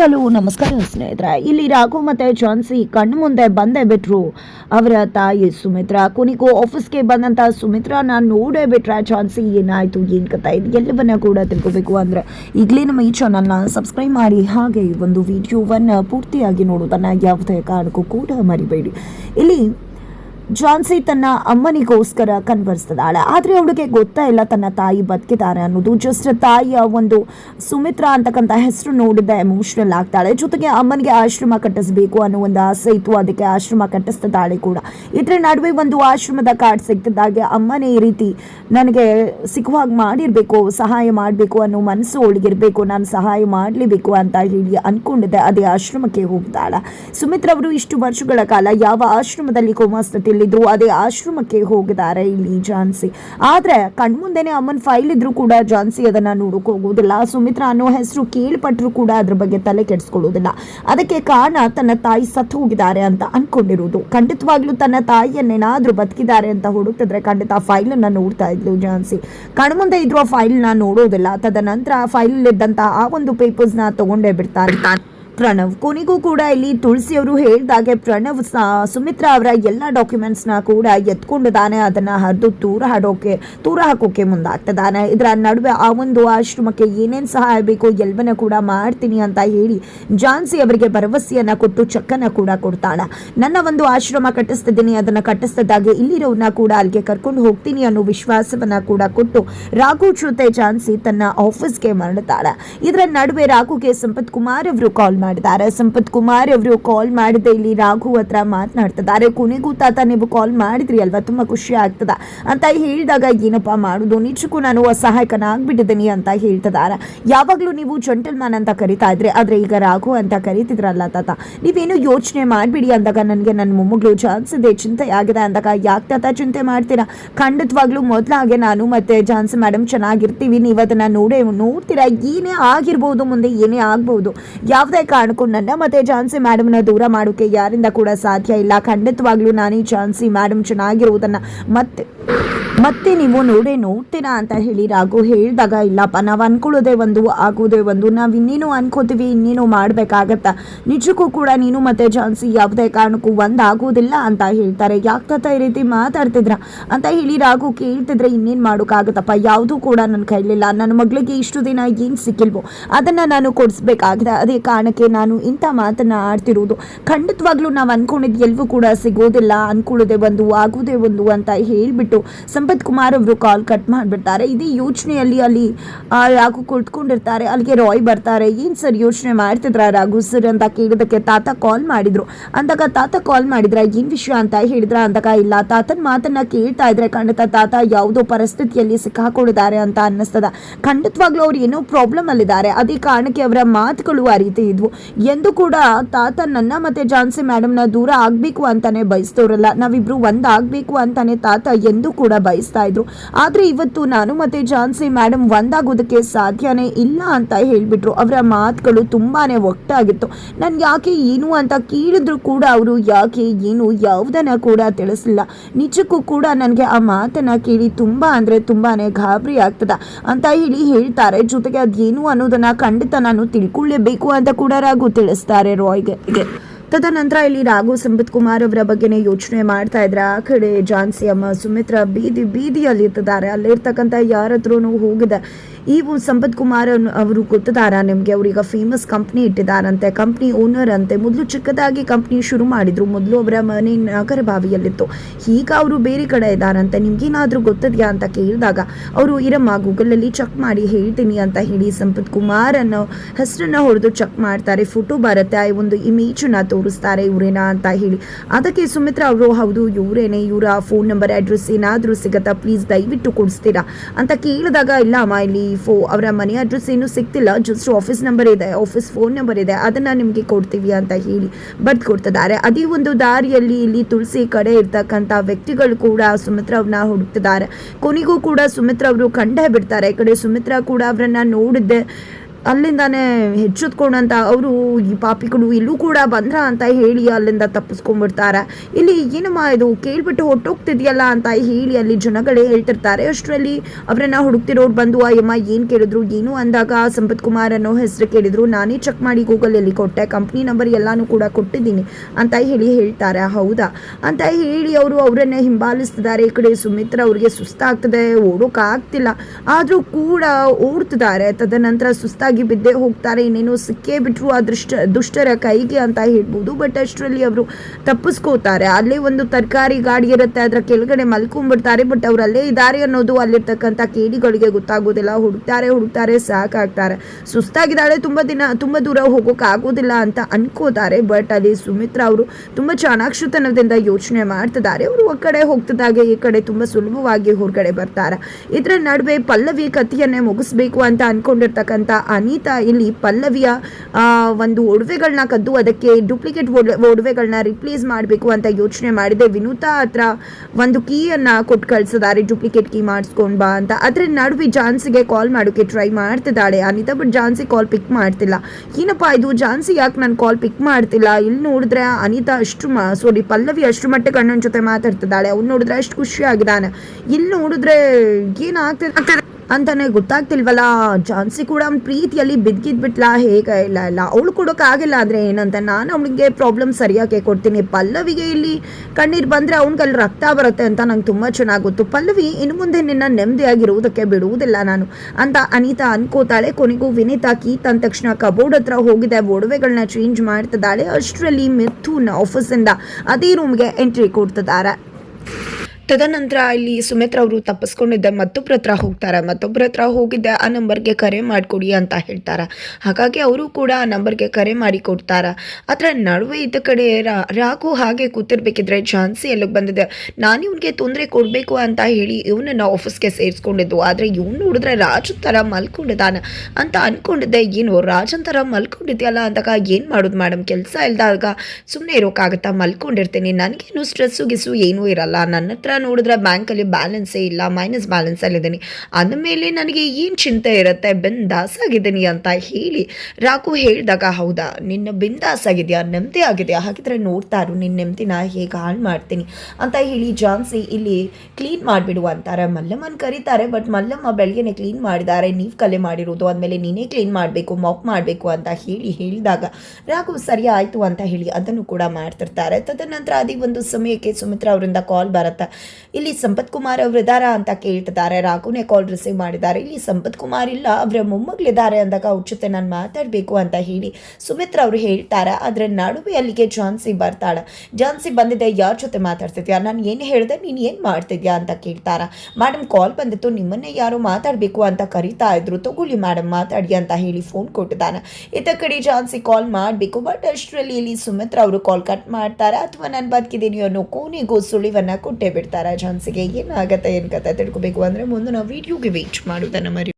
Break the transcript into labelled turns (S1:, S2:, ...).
S1: Hello, ನಮಸ್ಕಾರ ಸ್ನೇಹಿತರೆ. ಇಲ್ಲಿ ರಾಘು ಮತ್ತೆ ಜಾನ್ಸಿ ಕಣ್ಣು ಮುಂದೆ ಬಂದೇ ಬಿಟ್ರು. ಅವರ ತಾಯಿ ಸುಮಿತ್ರಾ. ಕೊನೆಗೂ ಆಫೀಸ್ಗೆ ಬಂದಂತ ಸುಮಿತ್ರಾನ ನೋಡೇ ಬಿಟ್ರೆ ಜಾನ್ಸಿ ಏನಾಯ್ತು, ಏನು ಕಥೆ ಇದು, ಎಲ್ಲವನ್ನ ಕೂಡ ತಿಳ್ಕೋಬೇಕು ಅಂದ್ರೆ ಈಗಲೇ ನಮ್ಮ ಈ ಚಾನಲ್ನ ಸಬ್ಸ್ಕ್ರೈಬ್ ಮಾಡಿ, ಹಾಗೆ ಒಂದು ವಿಡಿಯೋವನ್ನ ಪೂರ್ತಿಯಾಗಿ ನೋಡೋದನ್ನ ಯಾವುದೇ ಕಾರಣಕ್ಕೂ ಕೂಡ ಮರಿಬೇಡಿ. ಇಲ್ಲಿ ಜಾನ್ಸಿ ತನ್ನ ಅಮ್ಮನಿಗೋಸ್ಕರ ಕನ್ವರ್ಸ್ತಿದ್ದಾಳೆ ಆದರೆ ಅವಳಿಗೆ ಗೊತ್ತಾ ಇಲ್ಲ ತನ್ನ ತಾಯಿ ಬದುಕಿದ್ದಾರೆ ಅನ್ನೋದು. ಜಸ್ಟ್ ತಾಯಿಯ ಒಂದು ಸುಮಿತ್ರ ಅಂತಕ್ಕಂಥ ಹೆಸರು ನೋಡಿದ ಎಮೋಷನಲ್ ಆಗ್ತಾಳೆ. ಜೊತೆಗೆ ಅಮ್ಮನಿಗೆ ಆಶ್ರಮ ಕಟ್ಟಿಸ್ಬೇಕು ಅನ್ನೋ ಒಂದು ಆಸೆ ಇತ್ತು. ಅದಕ್ಕೆ ಆಶ್ರಮ ಕಟ್ಟಿಸ್ತಿದ್ದಾಳೆ ಕೂಡ. ಇದ್ರ ನಡುವೆ ಒಂದು ಆಶ್ರಮದ ಕಾರ್ಡ್ ಸಿಗ್ತಿದ್ದಾಗೆ ಅಮ್ಮನೇ ಈ ರೀತಿ ನನಗೆ ಸಿಕ್ಕುವಾಗ ಮಾಡಿರಬೇಕು, ಸಹಾಯ ಮಾಡಬೇಕು ಅನ್ನೋ ಮನಸ್ಸು ಒಳಗಿರಬೇಕು ನಾನು ಸಹಾಯ ಮಾಡಲೇಬೇಕು ಅಂತ ಹೇಳಿ ಅನ್ಕೊಂಡಿದ್ದೆ. ಅದೇ ಆಶ್ರಮಕ್ಕೆ ಹೋಗ್ತಾಳೆ. ಸುಮಿತ್ರ ಅವರು ಇಷ್ಟು ವರ್ಷಗಳ ಕಾಲ ಯಾವ ಆಶ್ರಮದಲ್ಲಿ ಕೋಮಾ ಸ್ಥಿತಿಯಲ್ಲಿದ್ರು ಅದೇ ಆಶ್ರಮಕ್ಕೆ ಹೋಗಿದ್ದಾರೆ ಇಲ್ಲಿ ಜಾನ್ಸಿ. ಆದ್ರೆ ಕಣ್ಮುಂದೆನೆ ಅಮ್ಮನ ಫೈಲ್ ಇದ್ರು ಕೂಡ ಜಾನ್ಸಿ ಅದನ್ನ ನೋಡಕ್ ಹೋಗೋದಿಲ್ಲ. ಸುಮಿತ್ರಾ ಅನ್ನೋ ಹೆಸರು ಕೇಳ್ಪಟ್ರು ಕೂಡ ಅದ್ರ ಬಗ್ಗೆ ತಲೆ ಕೆಡಿಸ್ಕೊಳ್ಳೋದಿಲ್ಲ. ಅದಕ್ಕೆ ಕಾರಣ ತನ್ನ ತಾಯಿ ಸತ್ತು ಹೋಗಿದ್ದಾರೆ ಅಂತ ಅನ್ಕೊಂಡಿರೋದು. ಖಂಡಿತವಾಗ್ಲೂ ತನ್ನ ತಾಯಿಯನ್ನೇನಾದ್ರೂ ಬದುಕಿದ್ದಾರೆ ಅಂತ ಹುಡುಕ್ತಿದ್ರೆ ಖಂಡಿತ ಫೈಲ್ ಅನ್ನ ನೋಡ್ತಾ ಇದ್ಲು ಜಾನ್ಸಿ. ಕಣ್ಮುಂದೆ ಇದ್ರು ಆ ಫೈಲ್ನ ನೋಡೋದಿಲ್ಲ. ತದನಂತರ ಫೈಲ್ ಇದ್ದಂತ ಆ ಒಂದು ಪೇಪರ್ಸ್ನ ತಗೊಂಡೇ ಬಿಡ್ತಾನೆ. ಪ್ರಣವ್. ಕೊನೆಗೂ ಕೂಡ ಇಲ್ಲಿ ತುಳಸಿ ಅವರು ಹೇಳಿದಾಗೆ ಪ್ರಣವ್ ಸುಮಿತ್ರಾ ಅವರ ಎಲ್ಲ ಡಾಕ್ಯುಮೆಂಟ್ಸ್ನ ಕೂಡ ಎತ್ಕೊಂಡಿದ್ದಾನೆ ಅದನ್ನ ಹರಿದು ತೂರ ಹಾಡೋಕೆ, ತೂರ ಹಾಕೋಕೆ ಮುಂದಾಗ್ತಿದ್ದಾನೆ. ಇದರ ನಡುವೆ ಆ ಒಂದು ಆಶ್ರಮಕ್ಕೆ ಏನೇನ್ ಸಹಾಯ ಬೇಕು ಎಲ್ಲವನ್ನ ಕೂಡ ಮಾಡ್ತೀನಿ ಅಂತ ಹೇಳಿ ಜಾನ್ಸಿ ಅವರಿಗೆ ಭರವಸೆಯನ್ನ ಕೊಟ್ಟು ಚೆಕ್ಕನ್ನ ಕೂಡ ಕೊಡ್ತಾಳೆ. ನನ್ನ ಒಂದು ಆಶ್ರಮ ಕಟ್ಟಿಸ್ತಿದ್ದೀನಿ, ಅದನ್ನ ಕಟ್ಟಿಸ್ತಿದ್ದಾಗೆ ಇಲ್ಲಿರೋನ್ನ ಕೂಡ ಅಲ್ಲಿಗೆ ಕರ್ಕೊಂಡು ಹೋಗ್ತೀನಿ ಅನ್ನೋ ವಿಶ್ವಾಸವನ್ನ ಕೂಡ ಕೊಟ್ಟು ರಾಘು ಜೊತೆ ಜಾನ್ಸಿ ತನ್ನ ಆಫೀಸ್ಗೆ ಮರಳುತ್ತಾಳೆ. ಇದರ ನಡುವೆ ರಾಘುಗೆ ಸಂಪತ್ ಕುಮಾರ್ ಅವರು ಕಾಲ್ ಮಾಡಿದ್ದಾರೆ. ಸಂಪತ್ ಕುಮಾರ್ ಅವರು ಕಾಲ್ ಮಾಡಿದೆ ಇಲ್ಲಿ ರಾಘು ಹತ್ರ ಮಾತನಾಡ್ತಿದ್ದಾರೆ. ಕೊನೆಗೂ ತಾತ, ನೀವು ಕಾಲ್ ಮಾಡಿದ್ರಿ ಅಲ್ವಾ? ತುಂಬಾ ಖುಷಿ ಆಗ್ತದ. ಅಂತ ಹೇಳಿದಾಗ, ಏನಪ್ಪಾ ಮಾಡುದು? ನಿಜಕ್ಕೂ ನಾನು ಅಸಹಾಯಕನಾಗ್ಬಿಟ್ಟಿದ್ದೀನಿ ಅಂತ ಹೇಳ್ತಿದ್ದಾರೆ. ಯಾವಾಗ್ಲೂ ನೀವು ಜಂಟಲ್ಮ್ಯಾನ್ ಅಂತ ಕರಿತಾ ಇದ್ರೆ, ಆದ್ರೆ ಈಗ ರಾಘು ಅಂತ ಕರಿತಿದ್ರಲ್ಲ ತಾತ. ನೀವೇನು ಯೋಚನೆ ಮಾಡ್ಬಿಡಿ ಅಂದಾಗ, ನನಗೆ ನನ್ನ ಮೊಮ್ಮಗಳು ಜಾನ್ಸಿದೆ ಚಿಂತೆ ಆಗಿದೆ ಅಂದಾಗ, ಯಾಕೆ ತಾತ ಚಿಂತೆ ಮಾಡ್ತೀರಾ? ಖಂಡಿತವಾಗ್ಲೂ ಮೊದ್ಲಾಗೆ ನಾನು ಮತ್ತೆ ಜಾನ್ಸಿ ಮೇಡಮ್ ಚೆನ್ನಾಗಿರ್ತೀವಿ, ನೀವು ಅದನ್ನ ನೋಡೇ, ನೋಡ್ತೀರಾ? ಏನೇ ಆಗಿರ್ಬೋದು ಮುಂದೆ, ಏನೇ ಆಗ್ಬೋದು. ಯಾವುದೇ ಕಾರಣಕ್ಕೂ ನನ್ನ ಮತ್ತೆ ಝಾನ್ಸಿ ಮ್ಯಾಡಮ್ನ ದೂರ ಮಾಡೋಕೆ ಯಾರಿಂದ ಕೂಡ ಸಾಧ್ಯ ಇಲ್ಲ. ಖಂಡಿತವಾಗ್ಲೂ ನಾನೇ ಝಾನ್ಸಿ ಮ್ಯಾಡಮ್ ಚೆನ್ನಾಗಿರುವುದನ್ನ ಮತ್ತೆ ಮತ್ತೆ ನೀವು ನೋಡೆ ನೋಡ್ತೀರಾ ಅಂತ ಹೇಳಿ ರಾಘು ಹೇಳಿದಾಗ, ಇಲ್ಲಪ್ಪ, ನಾವು ಅನ್ಕೊಳ್ಳೋದೇ ಒಂದು ಆಗೋದೇ ಒಂದು. ನಾವು ಇನ್ನೇನು ಅನ್ಕೋತೀವಿ, ಇನ್ನೇನು ಮಾಡಬೇಕಾಗತ್ತಾ? ನಿಜಕ್ಕೂ ಕೂಡ ನೀನು ಮತ್ತೆ ಜಾನ್ಸಿ ಯಾವುದೇ ಕಾರಣಕ್ಕೂ ಒಂದು ಆಗೋದಿಲ್ಲ ಅಂತ ಹೇಳ್ತಾರೆ. ಯಾಕೆ ಈ ರೀತಿ ಮಾತಾಡ್ತಿದ್ರ? ಅಂತ ಹೇಳಿ ರಾಘು ಕೇಳ್ತಿದ್ರೆ ಇನ್ನೇನು ಮಾಡೋಕ್ಕಾಗತ್ತಪ್ಪ? ಯಾವುದೂ ಕೂಡ ನನ್ನ ಕೈಲಿಲ್ಲ. ನನ್ನ ಮಗಳಿಗೆ ಇಷ್ಟು ದಿನ ಏನು ಸಿಕ್ಕಿಲ್ವೋ, ಅದನ್ನು ನಾನು ಕೊಡಿಸ್ಬೇಕಾಗಿದೆ. ಅದೇ ಕಾರಣಕ್ಕೆ ನಾನು ಇಂಥ ಮಾತನ್ನು ಆಡ್ತಿರೋದು. ಖಂಡಿತವಾಗ್ಲೂ ನಾವು ಅನ್ಕೊಂಡಿದ್ದು ಎಲ್ಲವೂ ಕೂಡ ಸಿಗೋದಿಲ್ಲ, ಅನ್ಕೊಳ್ಳೋದೇ ಒಂದು, ಆಗೋದೇ ಒಂದು ಅಂತ ಹೇಳ್ಬಿಟ್ಟು ಸಂಪತ್ ಕುಮಾರ್ ಅವರು ಕಾಲ್ ಕಟ್ ಮಾಡಿಬಿಡ್ತಾರೆ. ಇದೇ ಯೋಚನೆಯಲ್ಲಿ ಅಲ್ಲಿ ರಾಘು ಕುಳಿತುಕೊಂಡಿರ್ತಾರೆ. ಅಲ್ಲಿಗೆ ರಾಯ್ ಬರ್ತಾರೆ. ಏನು ಸರ್ ಯೋಚನೆ ಮಾಡ್ತಿದ್ರ ರಾಘು ಸರ್ ಅಂತ ಕೇಳಿದಕ್ಕೆ ತಾತ ಕಾಲ್ ಮಾಡಿದ್ರು. ಅಂದಾಗ ತಾತ ಕಾಲ್ ಮಾಡಿದ್ರ? ಏನ್ ವಿಷಯ ಅಂತ ಹೇಳಿದ್ರ? ಅಂದಾಗ ಇಲ್ಲ. ತಾತನ ಮಾತನ್ನ ಕೇಳ್ತಾ ಇದ್ರೆ ಖಂಡಿತ ತಾತ ಯಾವುದೋ ಪರಿಸ್ಥಿತಿಯಲ್ಲಿ ಸಿಕ್ಕಾಕೊಂಡಿದ್ದಾರೆ ಅಂತ ಅನ್ನಿಸ್ತದ. ಖಂಡಿತವಾಗ್ಲೂ ಅವ್ರು ಏನೋ ಪ್ರಾಬ್ಲಮ್ ಅಲ್ಲಿದ್ದಾರೆ ಅದೇ ಕಾರಣಕ್ಕೆ ಅವರ ಮಾತುಗಳು ಆ ರೀತಿ ಇದ್ವು. ಎಂದು ಕೂಡ ತಾತ ನನ್ನ ಮತ್ತೆ ಜಾನ್ಸಿ ಮೇಡಮ್ನ ದೂರ ಆಗ್ಬೇಕು ಅಂತಾನೆ ಬಯಸ್ತವ್ರಲ್ಲ. ನಾವಿಬ್ರು ಒಂದಾಗ್ಬೇಕು ಅಂತಾನೆ ತಾತ ಎಂದು ಕೂಡ ಬಯಸ್ತಾ ಇದ್ರು. ಆದ್ರೆ ಇವತ್ತು ನಾನು ಮತ್ತೆ ಜಾನ್ಸಿ ಮೇಡಮ್ ಒಂದಾಗೋದಕ್ಕೆ ಸಾಧ್ಯನೇ ಇಲ್ಲ ಅಂತ ಹೇಳ್ಬಿಟ್ರು. ಅವರ ಮಾತುಗಳು ತುಂಬಾನೇ ಒಟ್ಟಾಗಿತ್ತು. ನನ್ ಯಾಕೆ ಏನು ಅಂತ ಕೇಳಿದ್ರು ಕೂಡ ಅವರು ಯಾಕೆ ಏನು ಯಾವುದನ್ನ ಕೂಡ ತಿಳಿಸಿಲ್ಲ. ನಿಜಕ್ಕೂ ಕೂಡ ನನಗೆ ಆ ಮಾತನ್ನ ಕೇಳಿ ತುಂಬಾ ಅಂದ್ರೆ ತುಂಬಾನೇ ಗಾಬರಿ ಆಗ್ತದ ಅಂತ ಹೇಳಿ ಹೇಳ್ತಾರೆ. ಜೊತೆಗೆ ಅದೇನು ಅನ್ನೋದನ್ನ ಖಂಡಿತ ನಾನು ತಿಳ್ಕೊಳ್ಳೇಬೇಕು ಅಂತ ಕೂಡ ರಾಗು ತಿಳಿಸ್ತಾರೆ ರಾಯ್ಗೆ ತದನಂತರ ಇಲ್ಲಿ ರಾಘು ಸಂಪತ್ ಕುಮಾರ್ ಅವರ ಬಗ್ಗೆನೇ ಯೋಚನೆ ಮಾಡ್ತಾ ಇದ್ರೆ. ಆ ಕಡೆ ಜಾನ್ಸಿ ಅಮ್ಮ, ಸುಮಿತ್ರಾ ಬೀದಿ ಬೀದಿಯಲ್ಲಿ ಇರ್ತಿದ್ದಾರೆ. ಅಲ್ಲಿರ್ತಕ್ಕಂಥ ಯಾರ ಹತ್ರನೂ ಹೋಗಿದೆ. ಈ ಸಂಪತ್ ಕುಮಾರ್ ಅವರು ಗೊತ್ತಿದಾರ ನಿಮಗೆ? ಅವ್ರೀಗ ಫೇಮಸ್ ಕಂಪ್ನಿ ಇಟ್ಟಿದಾರಂತೆ ಕಂಪ್ನಿ ಓನರ್ ಅಂತೆ. ಮೊದಲು ಚಿಕ್ಕದಾಗಿ ಕಂಪ್ನಿ ಶುರು ಮಾಡಿದ್ರು. ಮೊದಲು ಅವರ ಮನೆ ನಾಗರಬಾವಿಯಲ್ಲಿತ್ತು ಈಗ ಅವರು ಬೇರೆ ಕಡೆ ಇದ್ದಾರಂತೆ. ನಿಮ್ಗೇನಾದರೂ ಗೊತ್ತಿದ್ಯಾ ಅಂತ ಕೇಳಿದಾಗ ಅವರು, ಇರಮ್ಮ, ಗೂಗಲಲ್ಲಿ ಚೆಕ್ ಮಾಡಿ ಹೇಳ್ತೀನಿ ಅಂತ ಹೇಳಿ ಸಂಪತ್ ಕುಮಾರ್ ಅನ್ನೋ ಹೆಸರನ್ನ ಹೊಡೆದು ಚೆಕ್ ಮಾಡ್ತಾರೆ. ಫೋಟೋ ಬರುತ್ತೆ. ಆ ಒಂದು ಇಮೇಜನ್ನ ತೋರಿಸ್ತಾರೆ, ಇವರೇನಾ ಅಂತ ಹೇಳಿ. ಅದಕ್ಕೆ ಸುಮಿತ್ರ ಅವರು, ಹೌದು, ಇವರೇನೆ, ಇವರ ಫೋನ್ ನಂಬರ್ ಅಡ್ರೆಸ್ ಏನಾದರೂ ಸಿಗತ್ತಾ? ಪ್ಲೀಸ್ ದಯವಿಟ್ಟು ಕೊಡಿಸ್ತೀರಾ? ಅಂತ ಕೇಳಿದಾಗ, ಇಲ್ಲ ಅಮ್ಮ, ಇಲ್ಲಿ ಫೋ, ಅವರ ಮನೆ ಅಡ್ರೆಸ್ ಏನು ಸಿಗ್ತಿಲ್ಲ ಜಸ್ಟ್ ಆಫೀಸ್ ನಂಬರ್ ಇದೆ ಆಫೀಸ್ ಫೋನ್ ನಂಬರ್ ಇದೆ, ಅದನ್ನು ನಿಮಗೆ ಕೊಡ್ತೀವಿ ಅಂತ ಹೇಳಿ ಬರ್ದು ಕೊಡ್ತಿದ್ದಾರೆ ಅದೇ ಒಂದು ದಾರಿಯಲ್ಲಿ ಇಲ್ಲಿ ತುಳಸಿ ಕಡೆ ಇರ್ತಕ್ಕಂಥ ವ್ಯಕ್ತಿಗಳು ಕೂಡ ಸುಮಿತ್ರ ಅವ್ರನ್ನ ಹುಡುಕ್ತಿದ್ದಾರೆ. ಕೊನೆಗೂ ಕೂಡ ಸುಮಿತ್ರ ಅವರು ಕಂಡೇ ಬಿಡ್ತಾರೆ. ಈ ಕಡೆ ಸುಮಿತ್ರ ಕೂಡ ಅವರನ್ನ ನೋಡಿದ್ದೆ. ಅಲ್ಲಿಂದಾನೇ ಹೆಚ್ಚುತ್ಕೊಂಡಂತ ಅವರು ಈ ಪಾಪಿಗಳು ಇಲ್ಲೂ ಕೂಡ ಬಂದ್ರ ಅಂತ ಹೇಳಿ ಅಲ್ಲಿಂದ ತಪ್ಪಿಸ್ಕೊಂಡ್ಬಿಡ್ತಾರೆ. ಇಲ್ಲಿ ಏನಮ್ಮ ಇದು ಕೇಳ್ಬಿಟ್ಟು ಹೊಟ್ಟೋಗ್ತಿದ್ಯಲ್ಲ ಅಂತ ಹೇಳಿ ಅಲ್ಲಿ ಜನಗಳೇ ಹೇಳ್ತಿರ್ತಾರೆ. ಅಷ್ಟರಲ್ಲಿ ಅವರನ್ನ ಹುಡುಕ್ತಿರೋರು ಬಂದು, ಅಯ್ಯಮ್ಮ, ಏನು ಕೇಳಿದ್ರು? ಏನು? ಅಂದಾಗ ಸಂಪತ್ ಕುಮಾರ್ ಅನ್ನೋ ಹೆಸರು ಕೇಳಿದ್ರು. ನಾನೇ ಚೆಕ್ ಮಾಡಿ ಗೂಗಲಲ್ಲಿ ಕೊಟ್ಟೆ. ಕಂಪ್ನಿ ನಂಬರ್ ಎಲ್ಲಾನು ಕೂಡ ಕೊಟ್ಟಿದ್ದೀನಿ ಅಂತ ಹೇಳಿ ಹೇಳ್ತಾರೆ. ಹೌದಾ? ಅಂತ ಹೇಳಿ ಅವರು ಅವರನ್ನ ಹಿಂಬಾಲಿಸ್ತಿದ್ದಾರೆ. ಈ ಕಡೆ ಸುಮಿತ್ರ ಅವ್ರಿಗೆ ಸುಸ್ತಾಗ್ತದೆ. ಓಡೋಕ್ಕಾಗ್ತಿಲ್ಲ ಆದರೂ ಕೂಡ ಓಡ್ತಿದ್ದಾರೆ. ತದನಂತರ ಸುಸ್ತಾಗಿ ಬಿದ್ದೇ ಹೋಗ್ತಾರೆ. ಇನ್ನೇನು ಸಿಕ್ಕೇ ಬಿಟ್ಟರು ಆ ದೃಷ್ಟ, ದುಷ್ಟರ ಕೈಗೆ ಅಂತ ಹೇಳ್ಬೋದು. ಬಟ್ ಅಷ್ಟರಲ್ಲಿ ಅವರು ತಪ್ಪಿಸ್ಕೋತಾರೆ. ಅಲ್ಲೇ ಒಂದು ತರಕಾರಿ ಗಾಡಿ ಇರುತ್ತೆ, ಅದರ ಕೆಳಗಡೆ ಮಲ್ಕೊಂಡ್ಬಿಡ್ತಾರೆ. ಬಟ್ ಅವ್ರು ಅಲ್ಲೇ ಇದ್ದಾರೆ ಅನ್ನೋದು ಅಲ್ಲಿರ್ತಕ್ಕಂಥ ಕೇಡಿಗಳಿಗೆ ಗೊತ್ತಾಗೋದಿಲ್ಲ. ಹುಡುಕ್ತಾರೆ ಹುಡುಕ್ತಾರೆ, ಸಾಕಾಗ್ತಾರೆ. ಸುಸ್ತಾಗಿದ್ದಾಳೆ, ತುಂಬ ದಿನ, ತುಂಬ ದೂರ ಹೋಗೋಕ್ಕಾಗೋದಿಲ್ಲ ಅಂತ ಅನ್ಕೋತಾರೆ. ಬಟ್ ಅಲ್ಲಿ ಸುಮಿತ್ರ ಅವರು ತುಂಬ ಚಾಣಾಕ್ಷತನದಿಂದ ಯೋಚನೆ ಮಾಡ್ತಿದ್ದಾರೆ. ಅವರು ಆ ಕಡೆ ಹೋಗ್ತಿದ್ದಾಗೆ ಈ ಕಡೆ ತುಂಬ ಸುಲಭವಾಗಿ ಹೊರಗಡೆ ಬರ್ತಾರೆ. ಇದರ ನಡುವೆ ಪಲ್ಲವಿ ಕಥೆಯನ್ನೇ ಮುಗಿಸ್ಬೇಕು ಅಂತ ಅನ್ಕೊಂಡಿರ್ತಕ್ಕಂಥ ಅನಿತಾ ಇಲ್ಲಿ ಪಲ್ಲವಿಯ ಒಂದು ಒಡವೆಗಳನ್ನ ಕದ್ದು ಅದಕ್ಕೆ ಡೂಪ್ಲಿಕೇಟ್ ಒಡವೆಗಳನ್ನ ರಿಪ್ಲೇಸ್ ಮಾಡಬೇಕು ಅಂತ ಯೋಚನೆ ಮಾಡಿದೆ. ವಿನೂತಾ ಹತ್ರ ಒಂದು ಕೀಯನ್ನ ಕೊಟ್ಟು ಕಳ್ಸಿದ್ದಾರೆ ಡೂಪ್ಲಿಕೇಟ್ ಕೀ ಮಾಡಿಸ್ಕೊಂಡ್ ಬಾ ಅಂತ. ಅದ್ರ ನಡುವೆ ಜಾನ್ಸಿಗೆ ಕಾಲ್ ಮಾಡೋಕೆ ಟ್ರೈ ಮಾಡ್ತಿದ್ದಾಳೆ. Anita but Jhansi call pick ಮಾಡ್ತಿಲ್ಲ. ಏನಪ್ಪ ಇದು? ಜಾನ್ಸಿ ಯಾಕೆ ನಾನು ಕಾಲ್ ಪಿಕ್ ಮಾಡ್ತಿಲ್ಲ? ಇಲ್ಲಿ ನೋಡಿದ್ರೆ ಅನಿತಾ ಅಷ್ಟು ಸಾರಿ ಪಲ್ಲವಿ ಅಷ್ಟು ಮಟ್ಟ ಜೊತೆ ಮಾತಾಡ್ತಿದ್ದಾಳೆ. ಅವ್ನು ನೋಡಿದ್ರೆ ಅಷ್ಟು ಖುಷಿ ಆಗಿದ್ದಾನೆ. ಇಲ್ಲಿ ನೋಡಿದ್ರೆ ಏನಾಗ್ತಿದೆ ಅಂತಾನೆ ಗೊತ್ತಾಗ್ತಿಲ್ವಲ್ಲ? ಜಾನ್ಸಿ ಕೂಡ ಅವ್ನ ಪ್ರೀತಿಯಲ್ಲಿ ಬಿದ್ದಿದ್ಬಿಟ್ಲ, ಹೇಗೆ ಇಲ್ಲ ಇಲ್ಲ, ಅವಳು ಕೊಡೋಕ್ಕಾಗಿಲ್ಲ ಆದರೆ ಏನಂತ ನಾನು ಅವನಿಗೆ ಪ್ರಾಬ್ಲಮ್ ಸರಿಯಾಗಿ ಕೊಡ್ತೀನಿ. ಪಲ್ಲವಿಗೆ ಇಲ್ಲಿ ಕಣ್ಣೀರು ಬಂದರೆ ಅವ್ನಿಗಲ್ಲಿ ರಕ್ತ ಬರುತ್ತೆ ಅಂತ ನಂಗೆ ತುಂಬ ಚೆನ್ನಾಗಿ ಗೊತ್ತು. ಪಲ್ಲವಿ ಇನ್ನು ಮುಂದೆ ನಿನ್ನ ನೆಮ್ಮದಿಯಾಗಿರುವುದಕ್ಕೆ ಬಿಡುವುದಿಲ್ಲ ನಾನು ಅಂತ ಅನಿತಾ ಅನ್ಕೋತಾಳೆ. ಕೊನೆಗೂ ವಿನೀತಾ ಕೀತ್ ಅಂದ ತಕ್ಷಣ ಕಬೋರ್ಡ್ ಹತ್ರ ಹೋಗಿದೆ. ಒಡವೆಗಳನ್ನ ಚೇಂಜ್ ಮಾಡ್ತಿದ್ದಾಳೆ. ಅಷ್ಟರಲ್ಲಿ ಮಿಥುನ್ ಆಫೀಸಿಂದ ಅದೇ ರೂಮ್ಗೆ ಎಂಟ್ರಿ ಕೊಡ್ತಿದ್ದಾರೆ. ತದನಂತರ ಇಲ್ಲಿ ಸುಮಿತ್ರ ಅವರು ತಪ್ಪಿಸ್ಕೊಂಡಿದ್ದೆ ಮತ್ತೊಬ್ಬರ ಹತ್ರ ಹೋಗ್ತಾರೆ. ಮತ್ತೊಬ್ಬರ ಹತ್ರ ಹೋಗಿದ್ದೆ ಆ ನಂಬರ್ಗೆ ಕರೆ ಮಾಡಿಕೊಡಿ ಅಂತ ಹೇಳ್ತಾರೆ. ಹಾಗಾಗಿ ಅವರು ಕೂಡ ಆ ನಂಬರ್ಗೆ ಕರೆ ಮಾಡಿ ಕೊಡ್ತಾರೆ. ಅದರ ನಡುವೆ ಇದ್ದ ಕಡೆ ರಾಘು ಹಾಗೆ ಕೂತಿರ್ಬೇಕಿದ್ರೆ ಝಾನ್ಸಿ ಎಲ್ಲಿಗೆ ಬಂದಿದೆ. ನಾನು ಇವನಿಗೆ ತೊಂದರೆ ಕೊಡಬೇಕು ಅಂತ ಹೇಳಿ ಇವನನ್ನು ಆಫೀಸ್ಗೆ ಸೇರಿಸ್ಕೊಂಡಿದ್ದು. ಆದರೆ ಇವನು ನೋಡಿದ್ರೆ ರಾಜನ್ ಥರ ಮಲ್ಕೊಂಡಿದ್ದಾನೆ ಅಂತ ಅಂದ್ಕೊಂಡಿದ್ದೆ ಏನು, ರಾಜನ್ ಥರ ಮಲ್ಕೊಂಡಿದ್ಯಲ್ಲ ಅಂದಾಗ ಏನು ಮಾಡೋದು ಮೇಡಮ್ ಕೆಲಸ ಇಲ್ಲದಾಗ ಸುಮ್ಮನೆ ಇರೋಕ್ಕಾಗತ್ತಾ ಮಲ್ಕೊಂಡಿರ್ತೀನಿ. ನನಗೇನು ಸ್ಟ್ರೆಸ್ಸು ಗಿಸು ಏನೂ ಇರಲ್ಲ. ನನ್ನ ಹತ್ರ ನೋಡಿದ್ರೆ ಬ್ಯಾಂಕಲ್ಲಿ ಬ್ಯಾಲೆನ್ಸೇ ಇಲ್ಲ ಮೈನಸ್ ಬ್ಯಾಲೆನ್ಸಲ್ಲಿದ್ದೀನಿ ಅಂದಮೇಲೆ ನನಗೆ ಏನು ಚಿಂತೆ ಇರುತ್ತೆ? ಬಿಂದಾಸ್ ಆಗಿದ್ದೀನಿ ಅಂತ ಹೇಳಿ ರಾಕು ಹೇಳಿದಾಗ, ಹೌದಾ? ನಿನ್ನ ಬಿಂದಾಸ್ ಆಗಿದೆಯಾ? ನೆಮ್ಮದಿ ಆಗಿದೆಯಾ? ಹಾಗಿದ್ರೆ ನೋಡ್ತಾ ಇರು ನಿನ್ನ ನೆಮ್ಮದಿನ ಹೇಗೆ ಹಾಳು ಮಾಡ್ತೀನಿ? ಅಂತ ಹೇಳಿ ಜಾನ್ಸಿ ಇಲ್ಲಿ ಕ್ಲೀನ್ ಮಾಡಿಬಿಡು ಅಂತಾರೆ. ಮಲ್ಲಮ್ಮನ ಕರೀತಾರೆ ಬಟ್ ಮಲ್ಲಮ್ಮ ಬೆಳಗ್ಗೆನೆ ಕ್ಲೀನ್ ಮಾಡಿದ್ದಾರೆ. ನೀವು ಕಲೆ ಮಾಡಿರೋದು ಅಂದಮೇಲೆ ನೀನೇ ಕ್ಲೀನ್ ಮಾಡಬೇಕು ಮಾಪ್ ಮಾಡಬೇಕು ಅಂತ ಹೇಳಿ ಹೇಳಿದಾಗ, ರಾಘು ಸರಿ ಆಯಿತು ಅಂತ ಹೇಳಿ ಅದನ್ನು ಕೂಡ ಮಾಡ್ತಿರ್ತಾರೆ. ತದನಂತರ ಅದೇ ಒಂದು ಸಮಯಕ್ಕೆ ಸುಮಿತ್ರಾ ಅವರಿಂದ ಕಾಲ್ ಬರುತ್ತೆ. ಇಲ್ಲಿ ಸಂಪತ್ ಕುಮಾರ್ ಅವರು ಇದಾರ ಅಂತ ಕೇಳ್ತಿದ್ದಾರೆ. ರಾಘುನೇ ಕಾಲ್ ರಿಸೀವ್ ಮಾಡಿದ್ದಾರೆ. ಇಲ್ಲಿ ಸಂಪತ್ ಕುಮಾರ್ ಇಲ್ಲ, ಅವರ ಮೊಮ್ಮಗಳಿದ್ದಾರೆ ಅಂದಾಗ ಅವ್ರ ಜೊತೆ ನಾನು ಮಾತಾಡಬೇಕು ಅಂತ ಹೇಳಿ ಸುಮಿತ್ರ ಅವರು ಹೇಳ್ತಾರೆ. ಅದರ ನಡುವೆ ಅಲ್ಲಿಗೆ ಜಾನ್ಸಿ ಬರ್ತಾಳೆ. ಜಾನ್ಸಿ ಬಂದಿದ್ದೆ ಯಾರ ಜೊತೆ ಮಾತಾಡ್ತಿದ್ಯಾ? ನಾನು ಏನು ಹೇಳಿದೆ, ನೀನು ಏನು ಮಾಡ್ತಿದ್ಯಾ ಅಂತ ಕೇಳ್ತಾರ. ಮೇಡಮ್ ಕಾಲ್ ಬಂದಿತ್ತು, ನಿಮ್ಮನ್ನೇ ಯಾರು ಮಾತಾಡಬೇಕು ಅಂತ ಕರಿತಾ ಇದ್ರು. ತಗೊಳ್ಳಿ ಮೇಡಮ್ ಮಾತಾಡಿ ಅಂತ ಹೇಳಿ ಫೋನ್ ಕೊಟ್ಟಿದ್ದಾನೆ. ಇತ ಕಡೆ ಜಾನ್ಸಿ ಕಾಲ್ ಮಾಡಬೇಕು ಬಟ್ ಅಷ್ಟರಲ್ಲಿ ಇಲ್ಲಿ ಸುಮಿತ್ರ ಅವರು ಕಾಲ್ ಕಟ್ ಮಾಡ್ತಾರೆ. ಅಥವಾ ನಾನು ಬದುಕಿದ್ದೀನಿ ಅನ್ನೋ ಕೋನಿಗೂ ಸುಳಿವನ್ನು ಕೊಟ್ಟೇ ಬಿಡ್ತಾರೆ. ಜಾನ್ಸಿಗೆ ಏನಾಗತ್ತೆ ಏನು ಕತೆ ತಿಳ್ಕೊಬೇಕು ಅಂದರೆ ನಾವು ವಿಡಿಯೋಗೆ ವೇಟ್ ಮಾಡೋದನ್ನು ಮರಿ